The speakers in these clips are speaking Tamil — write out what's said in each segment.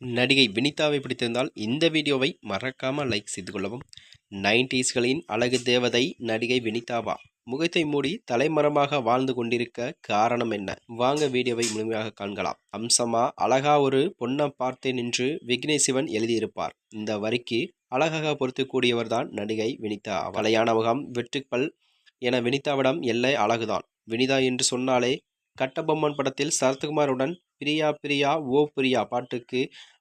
நடிகை வினிதாவை பிடித்திருந்தால் இந்த வீடியோவை மறக்காமல் லைக் செய்து கொள்ளவும். நைன்டிஸ்களின் அழகு தேவதை நடிகை வினிதாவா. முகத்தை மூடி தலைமரமாக வாழ்ந்து கொண்டிருக்க காரணம் என்ன? வாங்க வீடியோவை முழுமையாக காண்கலாம். அம்சமா அழகா ஒரு பொண்ணை பார்த்தேன் என்று விக்னேஷ் சிவன் எழுதியிருப்பார். இந்த வரிக்கு அழகாக பொறுத்துக்கூடியவர்தான் நடிகை வினிதா வலையான முகம் வெற்றுப்பல் என வினிதாவிடம் எல்லை அழகுதான். வினிதா என்று சொன்னாலே கட்டபொம்மன் படத்தில் சரத்குமாருடன் பிரியா பிரியா ஓ பிரியா பாட்டுக்கு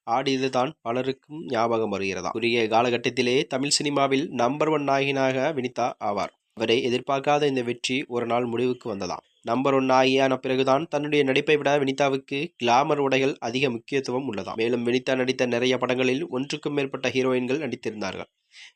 ஆடியதுதான் பலருக்கும் ஞாபகம் வருகிறதா? குறுகிய காலகட்டத்திலே தமிழ் சினிமாவில் நம்பர் ஒன் நாயகனாக வினிதா ஆவார். அவரை எதிர்பார்க்காத இந்த வெற்றி ஒரு நாள் முடிவுக்கு வந்ததாம். நம்பர் ஒன் ஆகியான பிறகுதான் தன்னுடைய நடிப்பை விட வினிதாவுக்கு கிளாமர் உடைகள் அதிக முக்கியத்துவம் உள்ளதாம். மேலும் வினிதா நடித்த நிறைய படங்களில் ஒன்றுக்கும் மேற்பட்ட ஹீரோயின்கள் நடித்திருந்தார்கள்.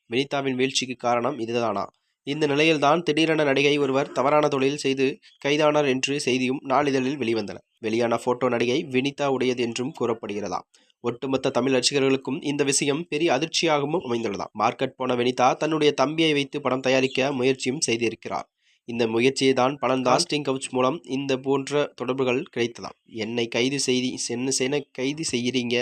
வினிதாவின் வீழ்ச்சிக்கு காரணம் இதுதானா? இந்த நிலையில்தான் திடீரென நடிகை ஒருவர் தவறான தொழில் செய்து கைதானார் என்று செய்தியும் நாளிதழில் வெளிவந்தன. வெளியான போட்டோ நடிகை வினிதா உடையது என்றும் கூறப்படுகிறதாம். ஒட்டுமொத்த தமிழ் ரசிகர்களுக்கும் இந்த விஷயம் பெரிய அதிர்ச்சியாகவும் அமைந்துள்ளதாம். மார்க்கெட் போன வினிதா தன்னுடைய தம்பியை வைத்து படம் தயாரிக்க முயற்சியும் செய்திருக்கிறார். இந்த முயற்சியை தான் பலன் காஸ்டிங் கவுச் மூலம் இந்த போன்ற தொடர்புகள் கிடைத்ததாம். என்னை கைது செய்தி என்ன சென கைது செய்கிறீங்க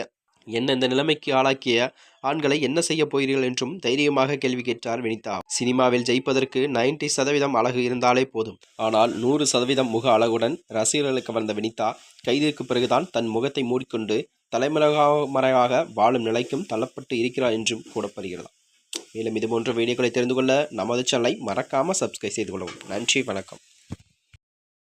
என்ன இந்த நிலைமைக்கு ஆளாக்கிய ஆண்களை என்ன செய்ய போகிறீர்கள் என்றும் தைரியமாக கேள்வி கேட்டார் வினிதா. சினிமாவில் ஜெயிப்பதற்கு நைன்டி சதவீதம் அழகு இருந்தாலே போதும். ஆனால் நூறு சதவீதம் முக அழகுடன் ரசிகர்களுக்கு வந்த வினிதா கைதிற்கு பிறகுதான் தன் முகத்தை மூடிக்கொண்டு தலைமுறையாக வாழும் நிலைக்கும் தள்ளப்பட்டு இருக்கிறார் என்றும் கூறப்படுகிறது. மேலும் இதுபோன்ற வீடியோக்களை தெரிந்து கொள்ள நமது சேனலை மறக்காமல் சப்ஸ்கிரைப் செய்து கொள்ளவும். நன்றி வணக்கம்.